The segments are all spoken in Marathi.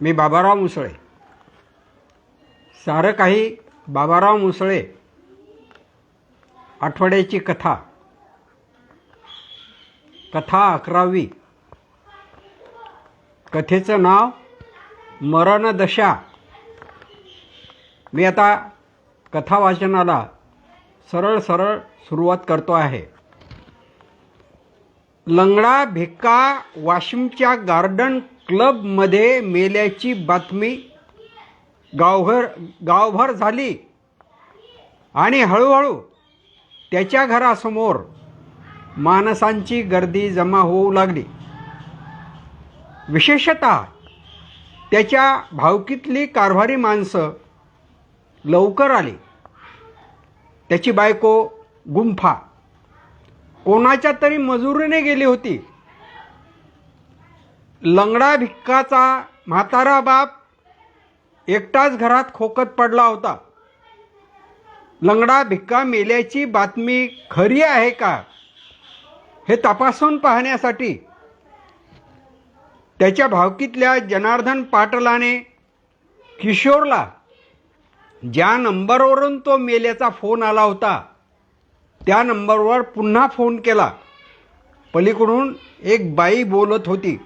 मी बाबाराव मुसळे. सारं काही बाबाराव मुसळे. आठवड्याची कथा. कथा अकरावी. कथेचं नाव मरणदशा मी आता कथा वाचनाला सरळ सरळ सुरुवात करतो आहे. लंगडा भिक्का वाशिमच्या गार्डन क्लबमध्ये मेल्याची बातमी गावभर गावभर झाली. आणि हळूहळू त्याच्या घरासमोर माणसांची गर्दी जमा होऊ लागली. विशेषत त्याच्या भावकीतली कारभारी माणसं लवकर आली. त्याची बायको गुंफा. कोणाच्या तरी मजुरीने गेली होती. लंगडा भिक्काचा म्हातारा बाप एकटाच घरात खोकत पडला होता. लंगडा भिक्का मेल्याची बातमी खरी आहे का? हे तपासून पाहण्यासाठी त्याच्या भावकीतल्या जनार्दन पाटलाने किशोरला ज्या नंबरवरून तो मेल्याचा फोन आला होता त्या नंबरवर पुन्हा फोन केला. पलीकडून एक बाई बोलत होती.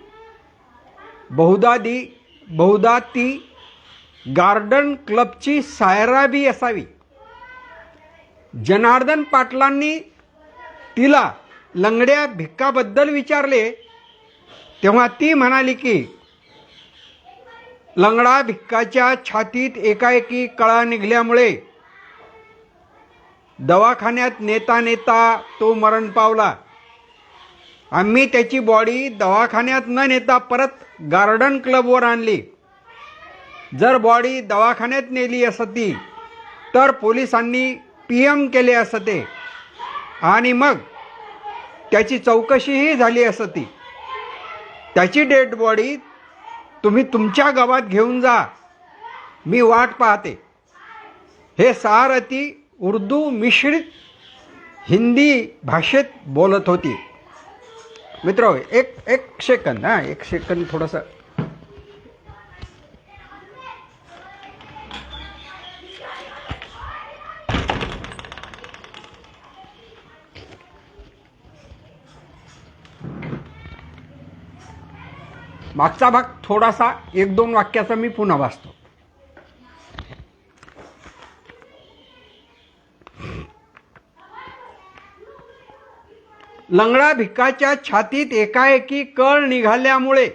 बहुदादी दी ती गार्डन क्लबची सायराबी असावी. जनार्दन पाटलांनी तिला लंगड्या भिक्काबद्दल विचारले तेव्हा ती म्हणाली की लंगडा भिक्काच्या छातीत एकाएकी कळा निघल्यामुळे दवाखान्यात नेता नेता तो मरण पावला. आम्ही त्याची बॉडी दवाखान्यात न नेता परत गार्डन क्लबवर आणली. जर बॉडी दवाखान्यात नेली असती तर पोलिसांनी पी एम केले असते. आणि मग त्याची चौकशीही झाली असती. त्याची डेड बॉडी तुम्ही तुमच्या गावात घेऊन जा. मी वाट पाहते. हे सारथी उर्दू मिश्रित हिंदी भाषेत बोलत होती. मित्र एक एक सेकंद हां एक सेकंद थोडंसं. मागचा भाग थोडासा एक दोन वाक्याचा मी पुन्हा वाचतो. लंगडा भिक्काच्या छातीत एकाएकी कळ निघाल्यामुळे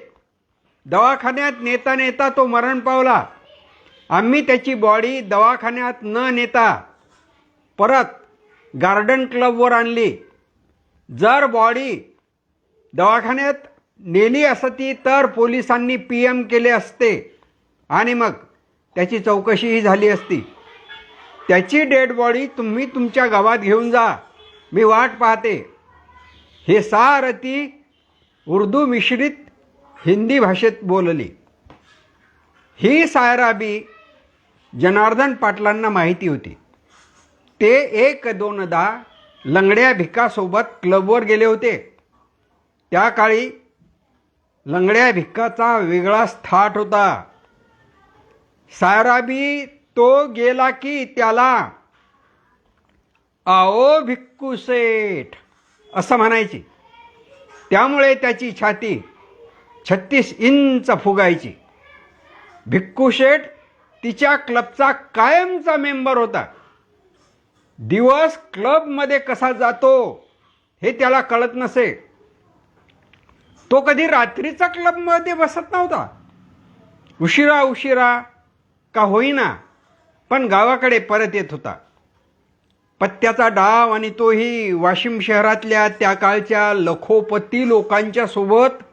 दवाखान्यात नेता नेता तो मरण पावला. आम्ही त्याची बॉडी दवाखान्यात न नेता परत गार्डन क्लबवर आणली. जर बॉडी दवाखान्यात नेली असती तर पोलिसांनी पी एम केले असते आणि मग त्याची चौकशीही झाली असती. त्याची डेड बॉडी तुम्ही तुमच्या गावात घेऊन जा. मी वाट पाहते. हे सारथी उर्दू मिश्रित हिंदी भाषेत बोलली. ही सायराबी जनार्दन पाटलांना माहिती होती. ते एक दोनदा लंगड्या भिक्कासोबत क्लबवर गेले होते. त्या काळी लंगड्या भिक्काचा वेगळाच थाट होता. सायराबी तो गेला की त्याला आओ भिक्कू सेठ असं म्हणायची. त्यामुळे त्याची छाती छत्तीस इंच फुगायची. भिक्कू शेठ तिच्या क्लबचा कायमचा मेंबर होता. दिवस क्लबमध्ये कसा जातो हे त्याला कळत नसे. तो कधी रात्रीचा क्लबमध्ये बसत नव्हता. उशिरा उशिरा का होईना पण गावाकडे परत येत होता. पत्त्याचा डाव आणि तोही वाशिम शहरातल्या त्या काळच्या लखोपती लोकांच्या सोबत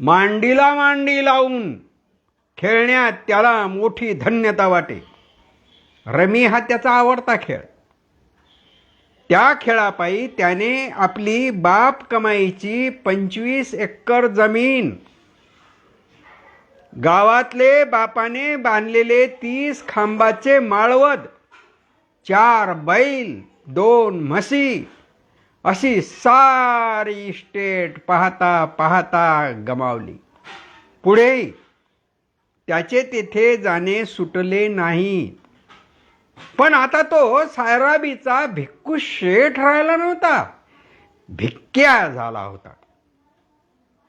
मांडीला मांडी लावून खेळण्यात त्याला मोठी धन्यता वाटे. रमी हा त्याचा आवडता खेळ. त्या खेळापायी त्याने आपली बाप कमाईची पंचवीस एकर जमीन गावातले बापाने बांधलेले तीस खांबाचे माळवद चार बैल दोन म्हशी अशी सारी स्टेट पाहता पाहता गमावली. पुढेही त्याचे तेथे जाणे सुटले नाही. पण आता तो सायराबीचा भिक्कू शेठ राहिला नव्हता. भिक्क्या झाला होता.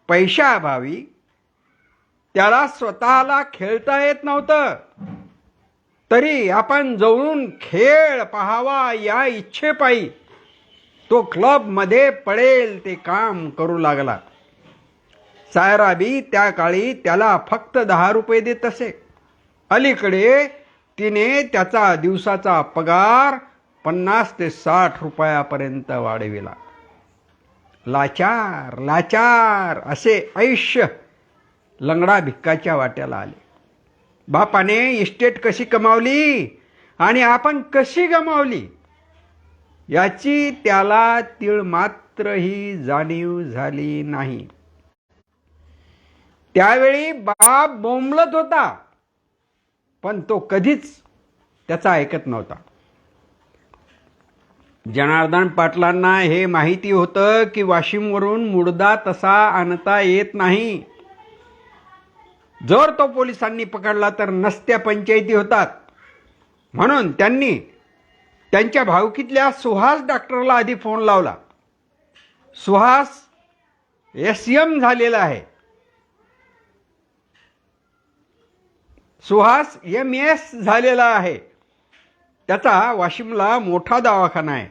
पैशाअभावी त्याला स्वतःला खेळता येत नव्हतं. तरी आपण जवळून खेळ पहावा या इच्छेपायी तो क्लबमध्ये पडेल ते काम करू लागला. सायराबी त्या काळी त्याला फक्त दहा रुपये देत असे. अलीकडे तिने त्याचा दिवसाचा पगार पन्नास ते साठ रुपयापर्यंत वाढविला. लाचार लाचार असे आयुष्य लंगडा भिक्काच्या वाट्याला आले. बापाने इस्टेट कशी कमावली आणि आपण कशी गमावली याची त्याला तीळ मात्रही जाणीव झाली नाही. त्यावेळी बाप बोंबलत होता पण तो कधीच त्याचा ऐकत नव्हता. जनार्दन पाटलांना हे माहिती होतं की वाशिमवरून मुडदा तसा आणता येत नाही. जर तो पोलिसांनी पकडला तर नसत्या पंचायती होतात. म्हणून त्यांनी त्यांच्या भावकीतल्या सुहास डॉक्टरला आधी फोन लावला. सुहास एस एम झालेला आहे. सुहास एम एस झालेला आहे. त्याचा वाशिमला मोठा दवाखाना आहे.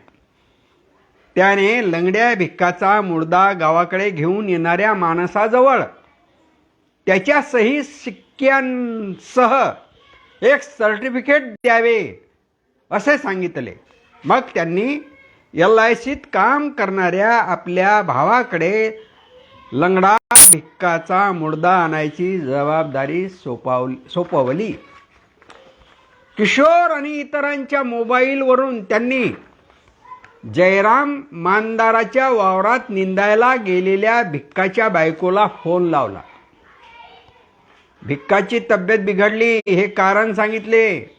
त्याने लंगड्या भिक्काचा मुर्दा गावाकडे घेऊन येणाऱ्या माणसाजवळ त्याच्या सही शिक्क्यांसह एक सर्टिफिकेट द्यावे असे सांगितले. मग त्यांनी एल आय सीत काम करणाऱ्या आपल्या भावाकडे लंगडा भिक्काचा मुर्दा आणायची जबाबदारी सोपावली सोपवली. किशोर आणि इतरांच्या मोबाईलवरून त्यांनी जयराम मानदाराच्या वावरात निंदायला गेलेल्या भिक्काच्या बायकोला फोन लावला. भिक्काची तब्येत बिघडली हे कारण सांगितले.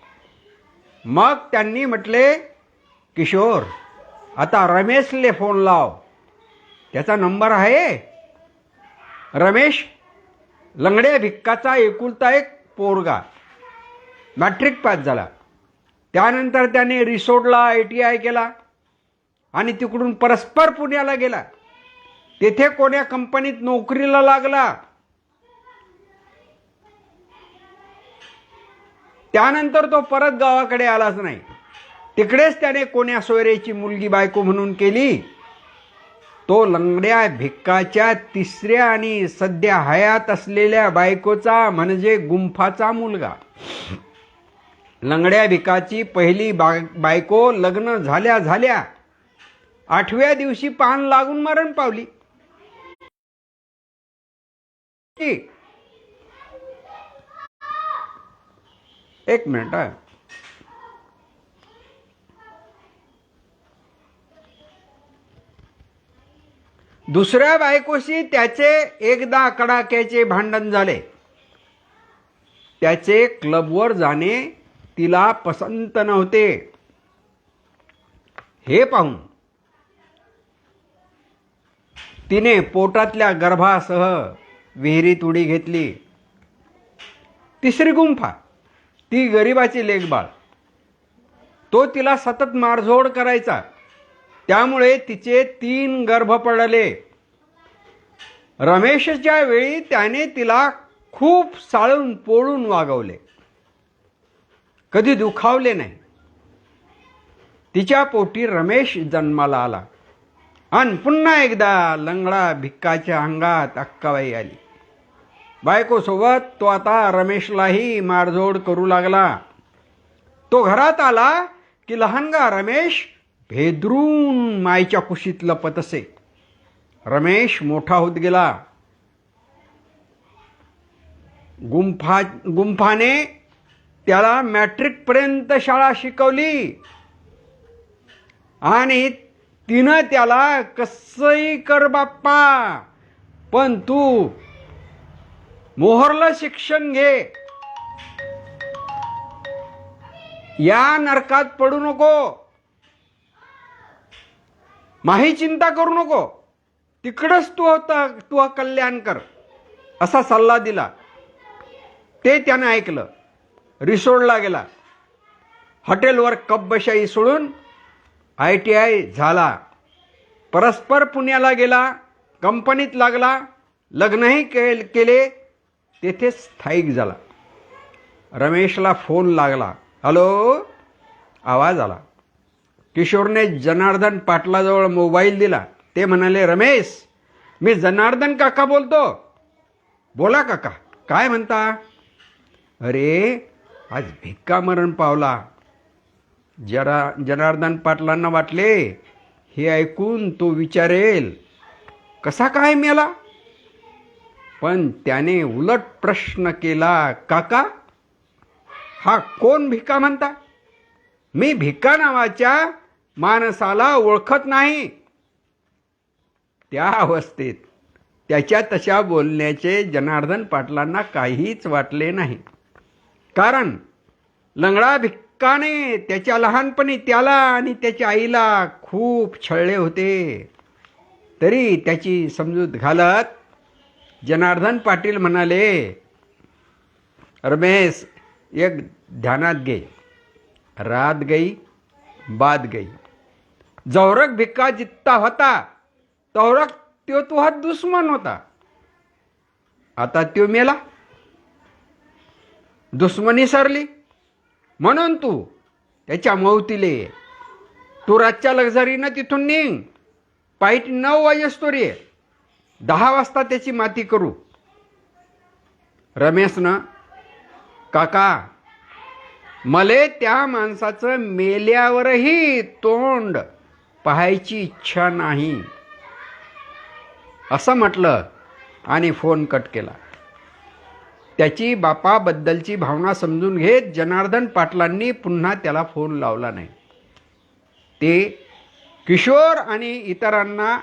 मग त्यांनी म्हटले किशोर आता रमेशले फोन लाव. त्याचा नंबर आहे. रमेश लंगडे भिक्काचा एकुलता एक पोरगा. मॅट्रिक पास झाला. त्यानंतर त्याने रिसोडला आय टी आय केला आणि तिकडून परस्पर पुण्याला गेला. तेथे कोण्या कंपनीत नोकरीला लागला. त्यानंतर तो परत गावाकडे आलाच नाही. तिकडेच त्याने कोण्या सोयरेची मुलगी बायको म्हणून केली. तो लंगड्या भिक्काच्या तिसऱ्या आणि सध्या हयात असलेल्या बायकोचा म्हणजे गुंफाचा मुलगा. लंगड्या भिकाची पहिली बा बायको लग्न झाल्या झाल्या आठव्या दिवशी पान लागून मरण पावली. एक मिनिट हा. दुसऱ्या बायकोशी त्याचे एकदा कडाक्याचे भांडण झाले. त्याचे क्लबवर जाणे तिला पसंत नव्हते. हे पाहून तिने पोटातल्या गर्भासह विहिरीत उडी घेतली. तिसरी गुंफा. ती गरिबाची लेखबाळ. तो तिला सतत मारझोड करायचा. त्यामुळे तिचे तीन गर्भ पडले. रमेशच्या वेळी त्याने तिला खूप साळून पोळून वागवले. कधी दुखावले नाही. तिच्या पोटी रमेश जन्माला आला. आणि पुन्हा एकदा लंगडा भिक्काच्या अंगात अक्काबाई आली. बायकोसोबत तो आता रमेशलाही मारझोड करू लागला. तो घरात आला की लहानगा रमेश भेदरून मायच्या कुशीत लपत असे रमेश मोठा होत गेला. गुंफा गुंफाने त्याला मॅट्रिकपर्यंत शाळा शिकवली. आणि तिनं त्याला कसंही कर बाप्पा पण तू मोहरला शिक्षण घे. या नरकात पडू नको. माही चिंता करू नको. तिकडच तू होता तू कल्याण कर असा सल्ला दिला. ते त्यानं ऐकलं. रिसोडला गेला. हॉटेलवर कब्बशाही सोडून आय टी आय झाला. परस्पर पुण्याला गेला कंपनीत लागला लग्नही के केले. तेथेच स्थायिक झाला. रमेशला फोन लागला. हॅलो? आवाज आला. किशोरने जनार्दन पाटलाजवळ मोबाईल दिला. ते म्हणाले रमेश मी जनार्दन काका बोलतो. बोला काका काय म्हणता? अरे आज भिक्का मरण पावला. जरा जनार्दन पाटलांना वाटले. हे ऐकून तो विचारेल. कसा काय मेला? पण त्याने उलट प्रश्न केला काका हा कोण भिका म्हणता? मी भिका नावाच्या माणसाला ओळखत नाही. त्या अवस्थेत त्याच्या तशा बोलण्याचे जनार्दन पाटलांना काहीच वाटले नाही. कारण लंगडा भिक्काने त्याच्या लहानपणी त्याला आणि त्याच्या आईला खूप छळले होते. तरी त्याची समजूत घालत जनार्दन पाटील म्हणाले रमेश एक ध्यानात गे रात गई बाद गई. जवरक भिक्का जित्ता होता तवरक त्यो तुहा दुश्मन होता. आता त्यो मेला. दुश्मनी सरली. म्हणून तू त्याच्या मौतीले तू रातच्या लक्झरीनं तिथून निघ. पाईट नऊ वाजेस्तोरी आहे. दहा वाजता त्याची माती करू. रमेशनं काका मले त्या माणसाचं मेल्यावरही तोंड पाहायची इच्छा नाही. असं म्हटलं आणि फोन कट केला. त्याची बापाबद्दलची भावना समजून घेत जनार्दन पाटलांनी पुन्हा त्याला फोन लावला नाही. ते किशोर आणि इतरांना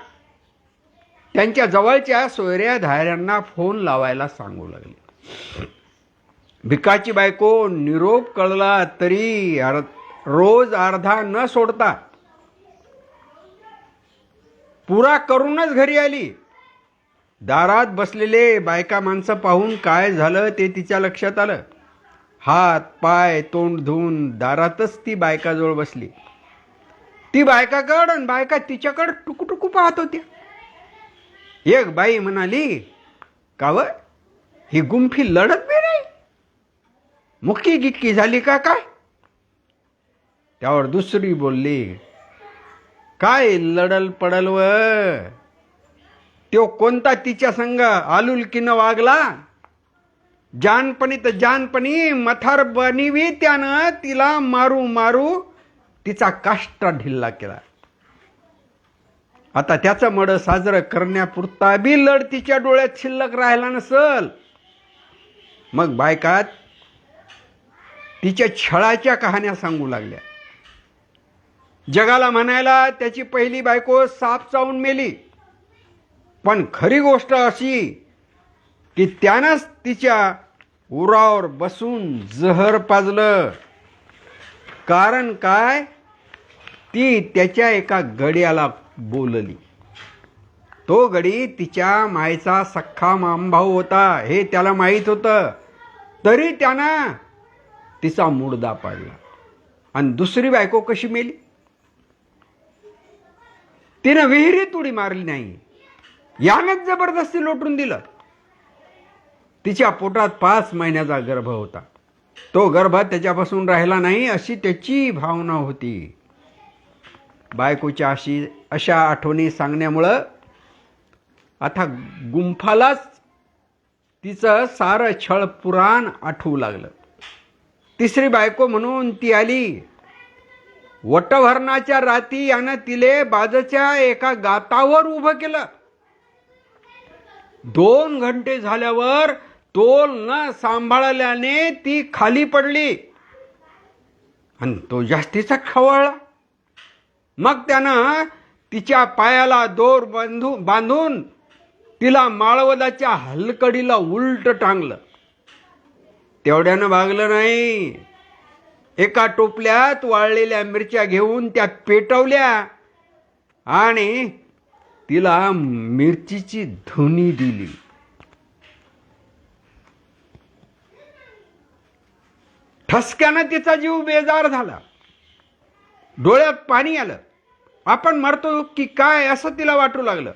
त्यांच्या जवळच्या सोयऱ्या धायऱ्यांना फोन लावायला सांगू लागले. भिकाची बायको निरोप कळला तरी रोज अर्धा न सोडता पुरा करूनच घरी आली. दारात बसलेले बायका माणसं पाहून काय झालं ते तिच्या लक्षात आलं. हात पाय तोंड धुवून दारातच ती बायकाजवळ बसली. ती बायकाकड आणि बायका तिच्याकडं टुकटुकू पाहत होत्या. एक बाई म्हणाली काव ही गुंफी लढत बी नाही. मुक्की गिक्की झाली का काय? त्यावर दुसरी बोलली काय लढल पडल व त्यो कोणता तिच्या संग आलुलकीनं वागला? जानपणी तर जानपणी मथार बनिवी त्यानं तिला मारू मारू तिचा काष्टा ढिल्ला केला. आता त्याचं मड साजरं करण्यापुरता बी लढ तिच्या डोळ्यात शिल्लक राहिला नसल. मग बायकात तिच्या छळाच्या कहाण्या सांगू लागल्या. जगाला म्हणायला त्याची पहिली बायको साप चावून मेली. पण खरी गोष्ट अशी की त्यानंच तिच्या उरावर बसून जहर पाजलं. कारण काय? ती त्याच्या एका गड्याला बोलली. तो गडी तिच्या मायचा सख्खा मामभाऊ होता हे त्याला माहीत होतं. तरी त्यानं तिचा मुडदा पाडला. आणि दुसरी बायको कशी मेली? तिनं विहिरीत उडी मारली नाही. यानंच जबरदस्ती लोटून दिलं. तिच्या पोटात पाच महिन्याचा गर्भ होता. तो गर्भ त्याच्यापासून राहिला नाही अशी त्याची भावना होती. बायकोच्या अशी अशा आठवणी सांगण्यामुळं आता गुंफालाच तिचं सारं छळ पुराण आठवू लागलं. तिसरी बायको म्हणून ती आली. वटभरणाच्या राती यानं तिले बाजूच्या एका गातावर उभं केलं. दोन घंटे झाल्यावर तोल न सांभाळल्याने ती खाली पडली. आणि तो जास्तीचा खवळला मग त्यानं तिच्या पायाला दोर बांधू बांधून तिला माळवदाच्या हलकडीला उलट टांगलं. तेवढ्यानं भागलं नाही. एका टोपल्यात वाळलेल्या मिरच्या घेऊन त्या पेटवल्या आणि तिला मिरचीची धुनी दिली. ठसक्यानं तिचा जीव बेजार झाला. डोळ्यात पाणी आलं. आपण मरतो की काय असं तिला वाटू लागलं.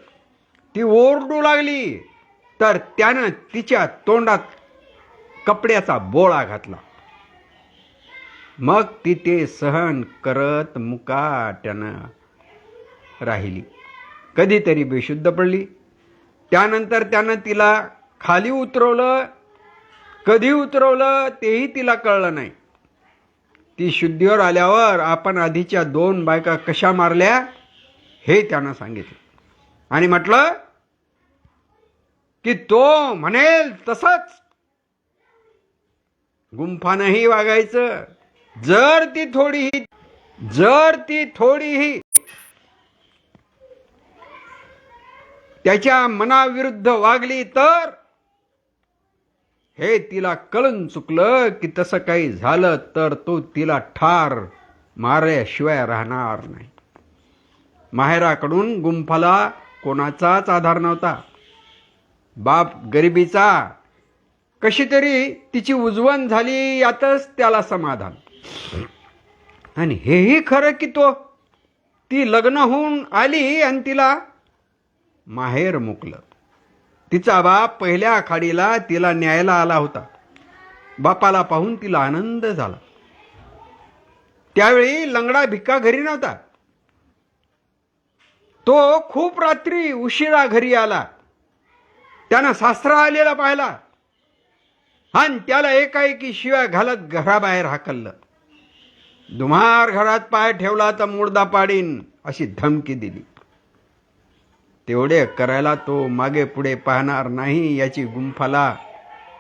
ती ओरडू लागली. तर त्यानं तिच्या तोंडात कपड्याचा बोळा घातला. मग ती ते सहन करत मुकाट्यानं राहिली. कधीतरी बेशुद्ध पडली. त्यानंतर त्यानं तिला खाली उतरवलं. कधी उतरवलं तेही तिला कळलं नाही. ती शुद्धीवर आल्यावर आपण आधीच्या दोन बायका कशा मारल्या हे त्यानं सांगितलं. आणि म्हटलं की तो म्हणेल तसंच. गुंफानंही वागायचं. जर ती थोडीही जर ती थोडीही त्याच्या मनाविरुद्ध वागली तर हे तिला कळून चुकलं की तसं काही झालं तर तो तिला ठार मारल्याशिवाय राहणार नाही. माहेराकडून गुंफाला कोणाचाच आधार नव्हता. बाप गरिबीचा कशी तरी तिची उजवण झाली यातच त्याला समाधान. आणि हेही खरं की तो ती लग्न होऊन आली आणि तिला माहेर मुकलं. तिचा बाप पहिल्या आखाडीला तिला न्यायला आला होता. बापाला पाहून तिला आनंद झाला. त्यावेळी लंगडा भिक्का घरी नव्हता. तो खूप रात्री उशिरा घरी आला. त्यानं सासरा आलेला पाहिला. आणि त्याला एकाएकी शिवाय घालत घराबाहेर हाकललं. दुमार घरात पाय ठेवला तर मुर्दा पाडीन अशी धमकी दिली. तेवढे करायला तो मागे पुढे पाहणार नाही याची गुंफाला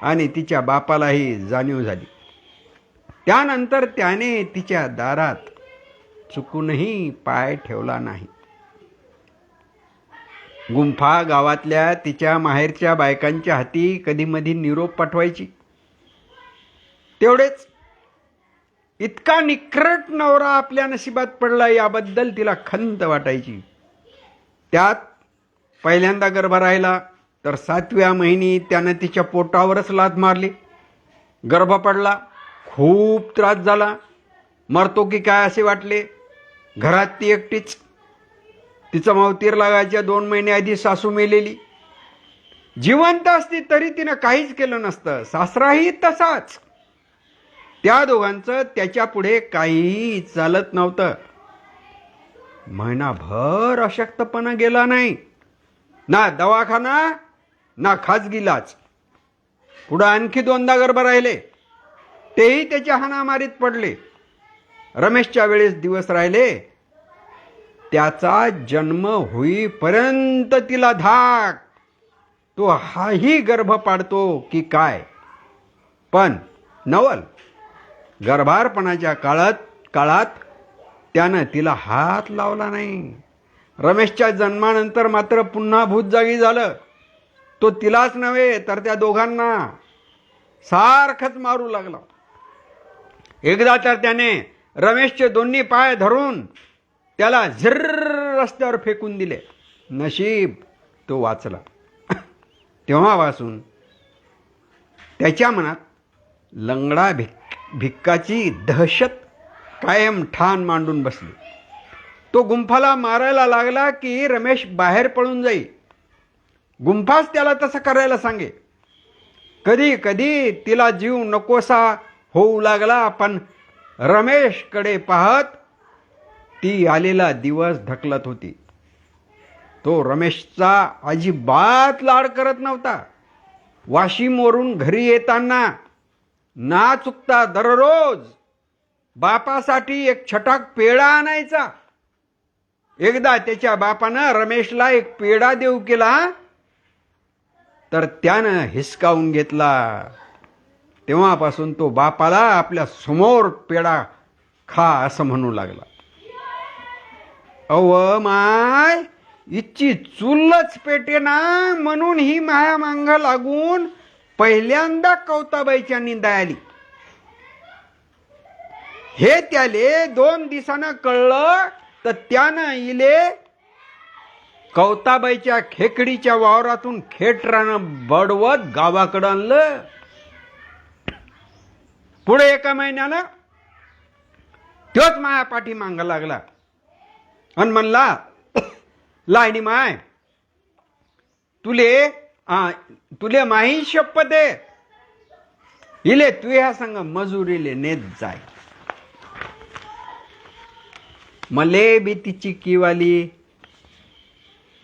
आणि तिच्या बापालाही जाणीव झाली. त्यानंतर त्याने तिच्या दारात चुकूनही पाय ठेवला नाही. गुंफा गावातल्या तिच्या माहेरच्या बायकांच्या हाती कधीमधी निरोप पाठवायची. तेवढेच इतका निखरट नवरा आपल्या नशिबात पडला याबद्दल तिला खंत वाटायची. त्यात पहिल्यांदा गर्भ राहिला तर सातव्या महिनी त्यानं तिच्या पोटावरच लाद मारली. गर्भ पडला खूप त्रास झाला. मरतो की काय असे वाटले? घरात ती एकटीच. तिचं मावतीर लागायच्या दोन महिने आधी सासू मेलेली. जिवंत असती तरी तिनं काहीच केलं नसतं. सासराही तसाच. त्या दोघांचं त्याच्या पुढे काहीही चालत नव्हतं. महिनाभर अशक्तपणा गेला नाही. ना दवाखाना ना खाजगी लाच. पुढं आणखी दोनदा गर्भ राहिले. तेही त्याच्या हाणामारीत पडले. रमेशच्या वेळेस दिवस राहिले. त्याचा जन्म होईपर्यंत तिला धाक. तो हाही गर्भ पाडतो की काय? पण नवल गर्भारपणाच्या काळात काळात त्यानं तिला हात लावला नाही. रमेशच्या जन्मानंतर मात्र पुन्हा भूत जागी झालं. तो तिलाच नव्हे तर त्या दोघांना सारखंच मारू लागला. एकदा तर त्याने रमेशचे दोन्ही पाय धरून त्याला झिर्र रस्त्यावर फेकून दिले. नशीब तो वाचला. तेव्हापासून त्याच्या मनात लंगडा भिक भिक्काची दहशत कायम ठाण मांडून बसली. तो गुंफाला मारायला लागला की रमेश बाहेर पळून जाई. गुंफाच त्याला तसं करायला सांगे. कधी कधी तिला जीव नकोसा होऊ लागला पण रमेशकडे पाहत ती आलेला दिवस ढकलत होती. तो रमेशचा अजिबात लाड करत नव्हता. वाशिमवरून घरी येताना ना चुकता दररोज बापासाठी एक छटाक पेढा आणायचा. एकदा त्याच्या बापानं रमेशला एक पेढा देऊ केला तर त्यानं हिसकावून घेतला. तेव्हापासून तो बापाला आपल्यासमोर पेढा खा असं म्हणू लागला. अव माय इतकी चुलच पेटे ना म्हणून ही माया मांग लागून पहिल्यांदा कौताबाईच्या निंदा आली. हे त्याले दोन दिवसानं कळलं तर त्यानं इले कौताबाईच्या खेकडीच्या वावरातून खेटरानं बडवत गावाकडं आणलं. पुढे एका महिन्यानं तोच माया पाठी मागा लागला. आणि म्हणला लायनी माय तुले आ, तुले माही शपथ आहे इले तू ह्या संग मजुरीले नेत जाय. मले बी तिची किवाली.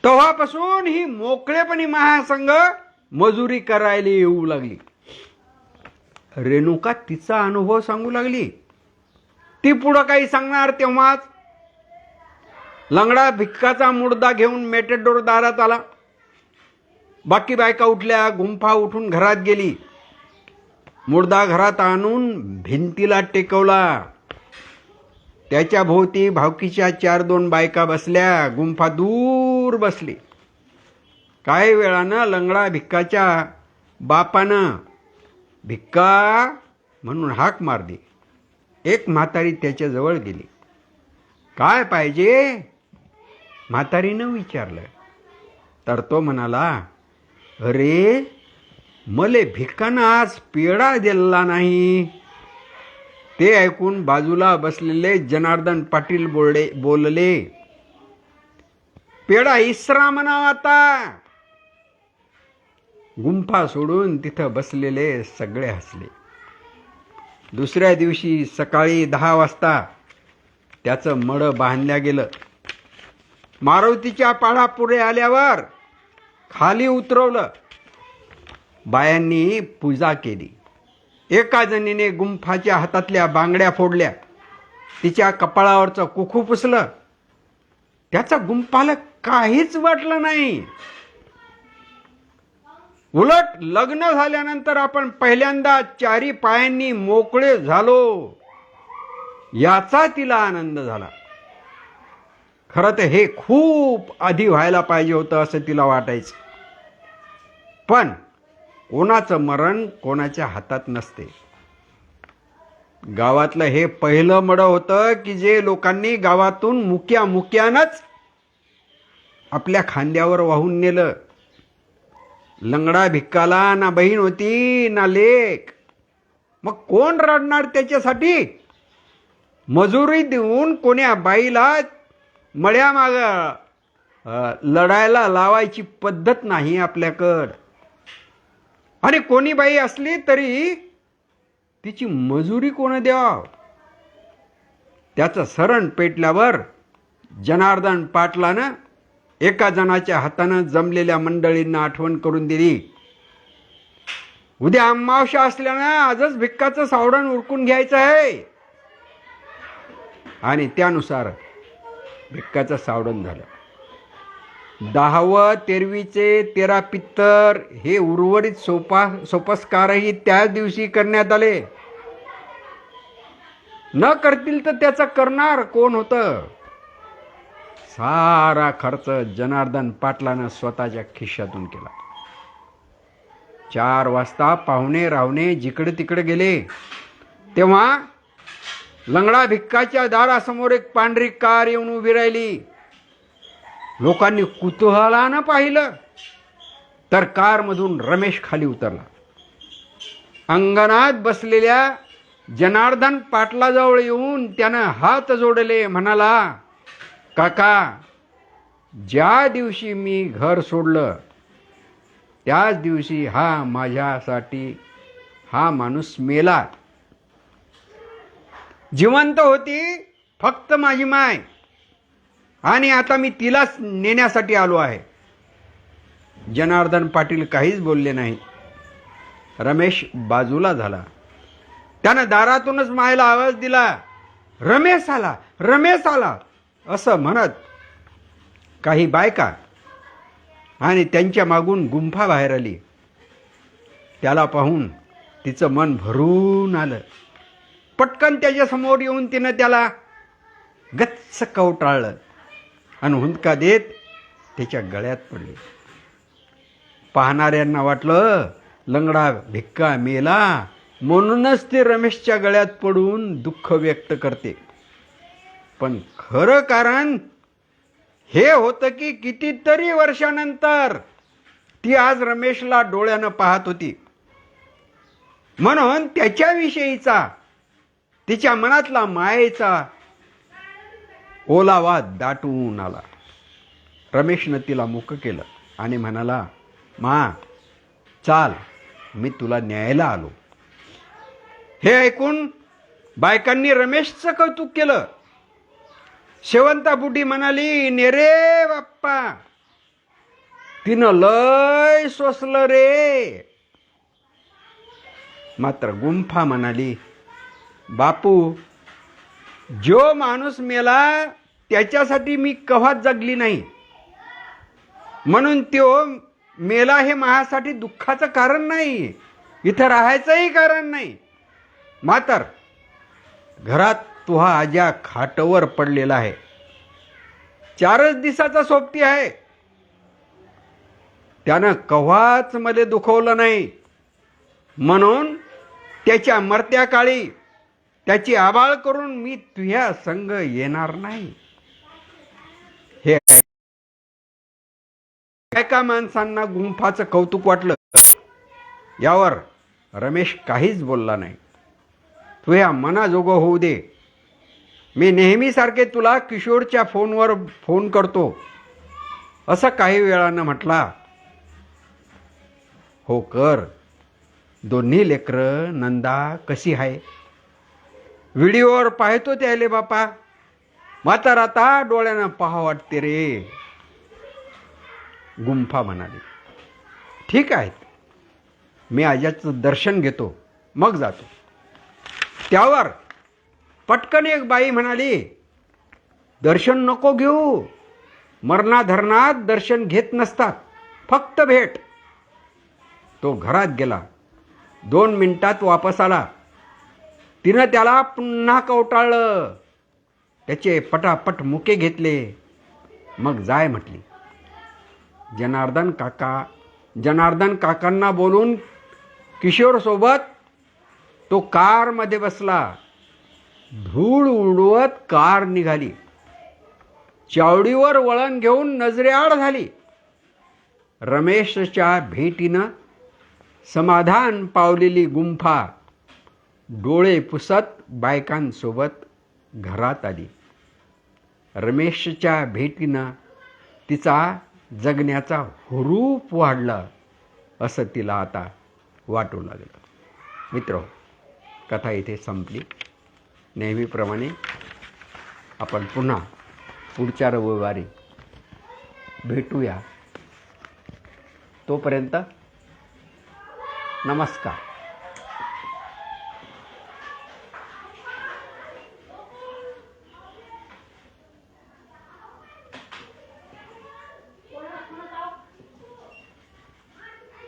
तेव्हापासून ही मोकळेपणी महासंघ मजुरी करायला येऊ लागली. रेणुका तिचा अनुभव सांगू लागली. ती पुढं काही सांगणार तेव्हाच लंगडा भिक्काचा मुडदा घेऊन मेटेडोर दारात आला. बाकी बायका उठल्या गुंफा उठून घरात गेली. मुडदा घरात आणून भिंतीला टेकवला. त्याच्या भोवती भावकीच्या चार दोन बायका बसल्या गुंफा दूर बसली. काही वेळानं लंगडा भिक्काच्या बापानं भिक्का म्हणून हाक मारली. एक म्हातारी त्याच्याजवळ गेली. काय पाहिजे? म्हातारीनं विचारलं. तर तो म्हणाला अरे मले भिक्कानं आज पेढा दिला नाही. ते ऐकून बाजूला बसलेले जनार्दन पाटील बोलले बोलले पेढा इसरा म्हणावा आता. गुंफा सोडून तिथं बसलेले सगळे हसले. दुसऱ्या दिवशी सकाळी दहा वाजता त्याचं मडं बांधल्या गेलं. मारुतीच्या पाळा पुढे आल्यावर खाली उतरवलं. बायांनी पूजा केली. एका जणीने गुंफाच्या हातातल्या बांगड्या फोडल्या. तिच्या कपाळावरचं कुखू पुसलं. त्याचा गुंफाला काहीच वाटलं नाही. उलट लग्न झाल्यानंतर आपण पहिल्यांदा चारी पायांनी मोकळे झालो. याचा तिला आनंद झाला. खरं तर हे खूप आधी व्हायला पाहिजे होतं असं तिला वाटायचं. पण कोणाचं मरण कोणाच्या हातात नसते. गावातलं हे पहिलं मडं होतं की जे लोकांनी गावातून मुक्या मुक्यानंच आपल्या खांद्यावर वाहून नेलं. लंगडा भिक्काला ना बहीण होती ना लेक. मग कोण रडणार त्याच्यासाठी? मजुरी देऊन कोण्या बाईला मळ्यामाग लढायला लावायची पद्धत नाही आपल्याकड. आणि कोणी बाई असली तरी तिची मजुरी कोण द्याव? त्याचं सरण पेटल्यावर जनार्दन पाटलानं एका जणाच्या हातानं जमलेल्या मंडळींना आठवण करून दिली. उद्या अमावशा असल्यानं आजच भिक्काचं सावडण उरकून घ्यायचं आहे. आणि त्यानुसार भिक्काचं सावडण झालं. दहावं तेरवीचे तेरा पित्तर हे उर्वरित सोपा सोपस्कारही त्याच दिवशी करण्यात आले. न करतील तर त्याचं करणार कोण होतं? सारा खर्च जनार्दन पाटलानं स्वतःच्या खिशातून केला. चार वाजता पाहुणे रावणे जिकडे तिकडे गेले. तेव्हा लंगडा भिक्काच्या दारासमोर एक पांढरी कार येऊन उभी राहिली. लोकांनी कुतूहलानं पाहिलं तर कारमधून रमेश खाली उतरला. अंगणात बसलेल्या जनार्दन पाटलाजवळ येऊन त्यानं हात जोडले म्हणाला काका ज्या दिवशी मी घर सोडलं त्याच दिवशी हा माझ्यासाठी हा माणूस मेला. जिवंत होती फक्त माझी माय. आणि आता मी तिलाच नेण्यासाठी आलो आहे. जनार्दन पाटील काहीच बोलले नाही. रमेश बाजूला झाला. त्यानं दारातूनच मायला आवाज दिला रमेश आला रमेश आला असं म्हणत काही बायका आणि त्यांच्या मागून गुंफा बाहेर आली. त्याला पाहून तिचं मन भरून आलं. पटकन त्याच्यासमोर येऊन तिनं त्याला गच्च कवटाळलं. आणि हुंदका देत त्याच्या गळ्यात पडले. पाहणाऱ्यांना वाटलं लंगडा भिक्का मेला म्हणूनच ते रमेशच्या गळ्यात पडून दुःख व्यक्त करते. पण खरं कारण हे होतं की कितीतरी वर्षानंतर ती आज रमेशला डोळ्यानं पाहत होती. म्हणून त्याच्याविषयीचा तिच्या मनातला मायेचा ओलावा दाटून आला. रमेशनं तिला मुक केलं आणि म्हणाला मा चाल मी तुला न्यायला आलो. हे ऐकून बायकांनी रमेशचं कौतुक केलं. शेवंता बुडी म्हणाली नेरे बाप्पा तिनं लय सोसलं रे. मात्र गुंफा म्हणाली बापू जो माणूस मेला त्याच्यासाठी मी कव्हाच जगली नाही. म्हणून तो मेला हे माझ्यासाठी दुःखाचं कारण नाही. इथं राहायचंही कारण नाही. मातर घरात तुहा आज्या खाटवर पडलेला आहे. चारच दिवसाचा सोबती आहे. त्यानं कव्हाच मध्ये दुखवलं नाही. म्हणून त्याच्या मरत्या काळी त्याची आबाळ करून मी तुझ्या संग येणार नाही. हे एका माणसांना गुंफाचं कौतुक वाटलं. यावर रमेश काहीच बोलला नाही. तुझ्या मनाजोगं होऊ दे. मी नेहमीसारखे तुला किशोरच्या फोनवर फोन करतो. असं काही वेळानं म्हटला. हो कर. दोन्ही लेकरं नंदा कशी आहे? व्हिडिओवर पाहतो त्याले बापा. म्हातार आता डोळ्यानं पहा वाटते रे. गुंफा म्हणाली. ठीक आहेत. मी आजाचं दर्शन घेतो. मग जातो. त्यावर पटकन एक बाई म्हणाली दर्शन नको घेऊ. मरणाधरणात दर्शन घेत नसतात. फक्त भेट. तो घरात गेला. दोन मिनिटात वापस आला. तिनं त्याला पुन्हा कवटाळलं. त्याचे पटापट मुके घेतले. मग जाय म्हटली. जनार्दन काका जनार्दन काकांना बोलून किशोरसोबत तो कारमध्ये बसला. धूळ उडवत कार निघाली. चावडीवर वळण घेऊन नजरेआड झाली. रमेशच्या भेटीनं समाधान पावलेली गुंफा डोळे पुसत बायकांसोबत घरात आली. रमेशच्या भेटीनं तिचा जगण्याचा हुरूप वाढला असं तिला आता वाटू लागलं. मित्र कथा इथे संपली. नेहमीप्रमाणे आपण पुन्हा पुढच्या रविवारी भेटूया. तोपर्यंत नमस्कार.